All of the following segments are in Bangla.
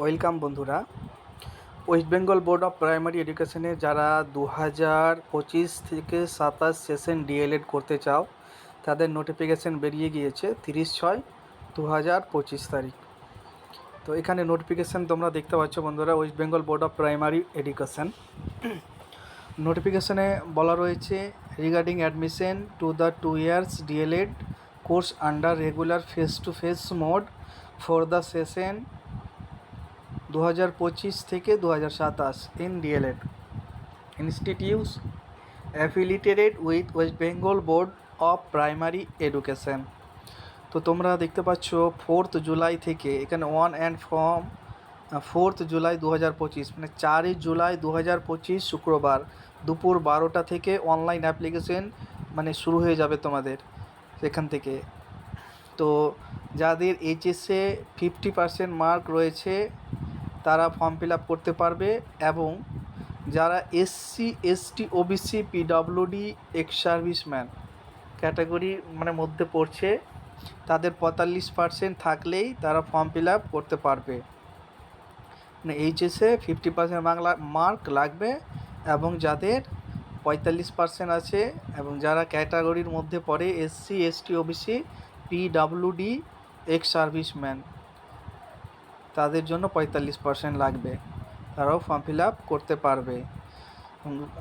ওয়েলকাম বন্ধুরা। West Bengal board of primary এডুকেশনে যারা দু হাজার পঁচিশ থেকে সাতাশ সেশন ডিএলএড করতে চাও, তাদের নোটিফিকেশান বেরিয়ে গিয়েছে তিরিশ ছয় দু হাজার পঁচিশ তারিখ। তো এখানে নোটিফিকেশান তোমরা দেখতে পাচ্ছ বন্ধুরা, West Bengal board of primary education. নোটিফিকেশনে বলা রয়েছে, regarding admission to the two years D El Ed course under regular face to face mode for the session দু হাজার পঁচিশ থেকে দু হাজার সাতাশ in D El Ed institutes affiliated with West Bengal board of primary education তো তোমরা দেখতে পাচ্ছ ফোর্থ জুলাই থেকে এখানে one and form fourth July দু হাজার পঁচিশ মানে চারই জুলাই দু হাজার পঁচিশ শুক্রবার দুপুর বারোটা থেকে অনলাইন অ্যাপ্লিকেশন মানে শুরু হয়ে যাবে তোমাদের সেখান থেকে। তো যাদের এইচএসে ফিফটি পার্সেন্ট মার্ক রয়েছে তারা ফর্ম ফিল আপ করতে পারবে এবং যারা SC ST OBC PWD ex serviceman category মানে মধ্যে পড়ছে, তাদের পঁয়তাল্লিশ পার্সেন্ট থাকলেই তারা ফর্ম ফিল আপ করতে পারবে। মানে এইচএসে ফিফটি পার্সেন্ট বাংলা মার্ক লাগবে এবং যাদের পঁয়তাল্লিশ পার্সেন্ট আছে এবং যারা ক্যাটাগরির মধ্যে পড়ে SC ST OBC PWD ex serviceman তাদের জন্য পঁয়তাল্লিশ পার্সেন্ট লাগবে। তারাও ফর্ম ফিল আপ করতে পারবে।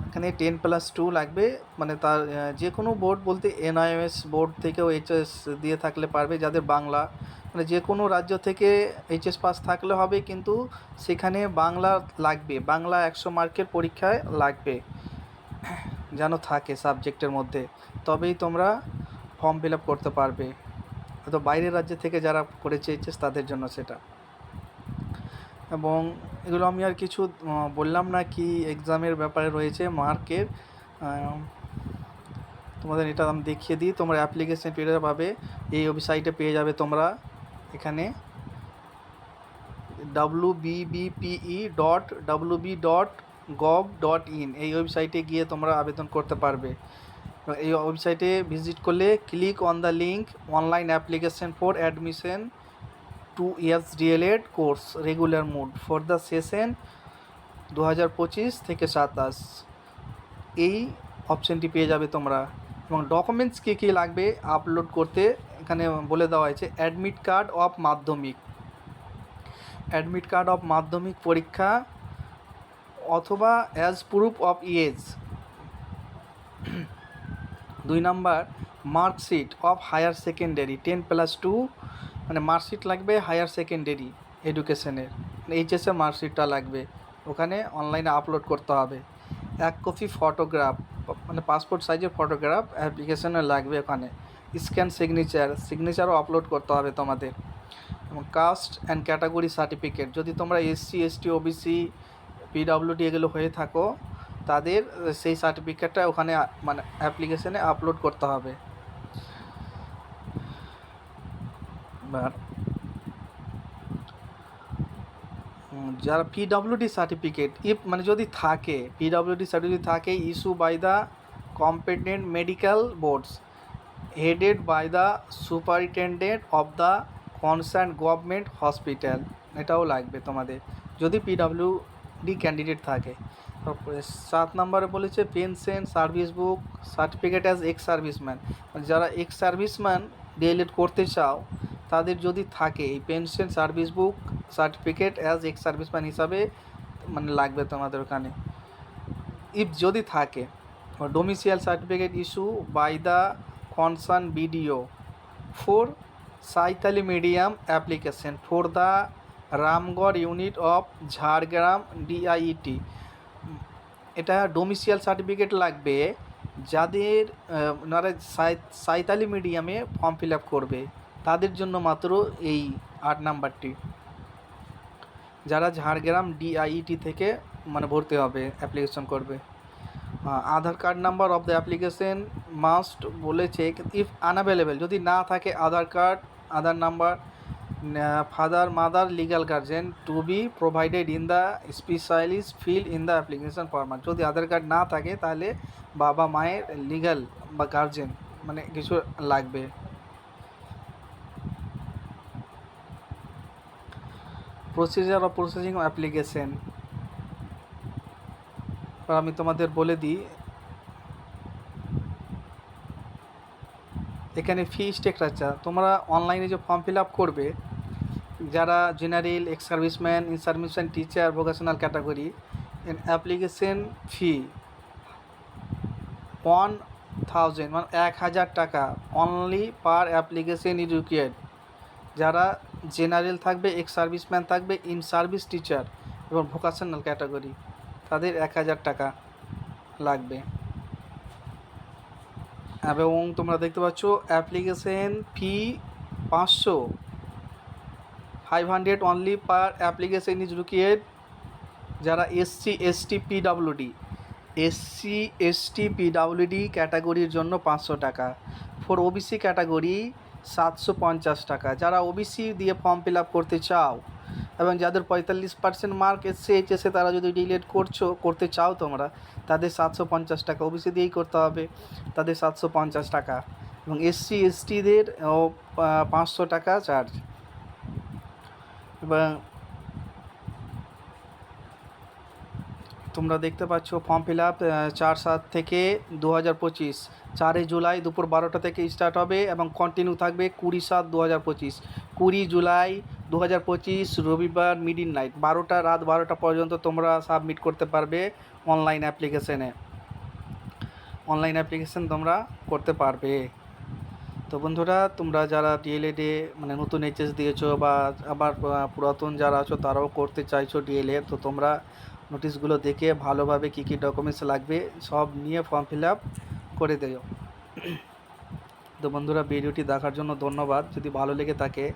এখানে টেন প্লাস টু লাগবে। মানে তার যে কোনো বোর্ড বলতে এনআইএস বোর্ড থেকেও এইচএস দিয়ে থাকলে পারবে যাদের বাংলা। মানে যে কোনো রাজ্য থেকে এইচএস পাস থাকলে হবে কিন্তু সেখানে বাংলা লাগবে। বাংলা একশো মার্কের পরীক্ষায় লাগবে। যেন থাকে সাবজেক্টের মধ্যে। তবেই তোমরা ফর্ম ফিল আপ করতে পারবে। তো বাইরের রাজ্য থেকে যারা করেছে এইচএস তাদের জন্য সেটা। এবং এগুলো আমি আর কিছু বললাম না কি এক্সামের ব্যাপারে রয়েছে মার্কের তোমাদের এটা আমি দেখিয়ে দিই, তোমরা অ্যাপ্লিকেশন পেয়ে পাবে এই ওয়েবসাইটে পেয়ে যাবে তোমরা, এখানে। W BBPE dot W B dot gov dot in এই ওয়েবসাইটে গিয়ে তোমরা আবেদন করতে পারবে। এই ওয়েবসাইটে ভিজিট করলে click on the link online application for admission two years D El Ed course regular mode for the session দু হাজার পঁচিশ থেকে সাতাশ। এই অপশানটি পেয়ে যাবে তোমরা। এবং ডকুমেন্টস কী কী লাগবে আপলোড করতে এখানে বলে দেওয়া হয়েছে, admit card of Madhyamik. Admit card of Madhyamik পরীক্ষা অথবা অ্যাজ প্রুফ অফ এজ দুই number, marksheet of higher secondary, ten plus two মানে মার্কশিট লাগবে হায়ার সেকেন্ডারি এডুকেশনের। এইচএসের মার্কশিটটা লাগবে। ওখানে অনলাইনে আপলোড করতে হবে। এক কপি ফটোগ্রাফ মানে পাসপোর্ট সাইজের ফটোগ্রাফ অ্যাপ্লিকেশনে লাগবে ওখানে। স্ক্যান সিগনেচার, সিগনেচারও আপলোড করতে হবে তোমাদের। এবং কাস্ট অ্যান্ড ক্যাটাগরি সার্টিফিকেট। যদি তোমরা এসসি, এসটি, ওবিসি, পিডব্লিউডি এগুলো হয়ে থাকো, তাদের সেই সার্টিফিকেটটা ওখানে মানে অ্যাপ্লিকেশনে আপলোড করতে হবে। উম, যারা পিডব্লিউডি সার্টিফিকেট ইফ মানে যদি থাকে পিডব্লিউডি সার্টিফিকেট থাকে issue by the competent medical boards headed by the superintendent of the concern government hospital এটাও লাগবে তোমাদের যদি পিডব্লিউডি ক্যান্ডিডেট থাকে। তারপরে সাত নম্বরে বলেছে pension service book certificate as ex serviceman যারা এক্স সার্ভিসম্যান ডিএলএড করতে চাও তাদের যদি থাকে, এই pension service book certificate as ex serviceman হিসাবে মানে লাগবে তোমাদের ওখানে। ইফ যদি থাকে domicile certificate issue by the concern BDO for Santali medium application for the Ramgarh unit of Jhargram DIET এটা ডোমিসিয়াল সার্টিফিকেট লাগবে, যাদের সাঁওতালি মিডিয়ামে ফর্ম ফিল আপ করবে। তাদের জন্য মাত্র এই আট নাম্বারটি। যারা ঝাড়গ্রাম ডিআইইটি থেকে মানে ভর্তি হবে অ্যাপ্লিকেশন করবে। Aadhaar card number of the application must বলেছে ইফ আনঅ্যাভেলেবেল যদি না থাকে Aadhaar card Aadhaar number father mother legal guardian to be provided in the specialist fill in the application format যদি আধার কার্ড না থাকে, তাহলে বাবা, মায়ের লিগাল বা গার্জেন মানে কিছু লাগবে। প্রসিজার অফ প্রসেসিং অ্যাপ্লিকেশন আমি তোমাদের বলে দিই, এখানে ফি স্ট্রাকচার তোমরা অনলাইনে যে ফর্ম ফিল আপ করবে, যারা general ex serviceman in serviceman teacher vocational category application fee one thousand মানে এক হাজার টাকা অনলি পার অ্যাপ্লিকেশন রিকোয়ার্ড যারা জেনারেল থাকবে এক্স সার্ভিসম্যান থাকবে ইন সার্ভিস টিচার এবং ভোকেশনাল ক্যাটাগরি তাদের এক হাজার টাকা লাগবে। এবং তোমরা দেখতে পাচ্ছ অ্যাপ্লিকেশন ফি পাঁচশো। Five hundred only per application is required যারা SC ST PWD SC ST PWD ক্যাটাগরির জন্য পাঁচশো টাকা। ফর ওবিসি ক্যাটাগরি সাতশো পঞ্চাশ টাকা। যারা ওবিসি দিয়ে ফর্ম ফিল আপ করতে চাও এবং যাদের পঁয়তাল্লিশ পার্সেন্ট মার্ক এসছে এইচএসে তারা যদি ডিলেট করছ, করতে চাও তোমরা, তাদের সাতশো পঞ্চাশ টাকা ওবিসি দিয়েই করতে হবে। তাদের সাতশো পঞ্চাশ টাকা। এবং এসসি এসটিদের পাঁচশো টাকা চার্জ এবং তোমরা দেখতে পাচ্ছ ফর্ম ফিল আপ চার সাত থেকে দু হাজার পঁচিশ। চারই জুলাই দুপুর বারোটা থেকে স্টার্ট হবে এবং কন্টিনিউ থাকবে কুড়ি সাত দু হাজার পঁচিশ। কুড়ি জুলাই দু হাজার পঁচিশ, রবিবার মিড ইন নাইট বারোটা, রাত বারোটা পর্যন্ত তোমরা সাবমিট করতে পারবে অনলাইন অ্যাপ্লিকেশানে অনলাইন অ্যাপ্লিকেশান তোমরা করতে পারবে। তো বন্ধুরা, তোমরা যারা ডিএলএডে মানে নতুন এইচএস দিয়েছ বা আবার পুরাতন যারা আছো তারাও করতে চাইছো ডিএলএড তো তোমরা নোটিশগুলো দেখে ভালোভাবে কী কী ডকুমেন্টস লাগবে সব নিয়ে ফর্ম ফিল আপ করে দেও তো বন্ধুরা, ভিডিওটি দেখার জন্য ধন্যবাদ। যদি ভালো লেগে থাকে,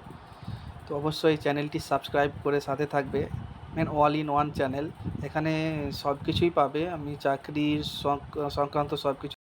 তো অবশ্যই চ্যানেলটি সাবস্ক্রাইব করে সাথে থাকবে। Men all in one channel এখানে সব কিছুই পাবে। আমি চাকরির সংক- সংক্রান্ত সব কিছু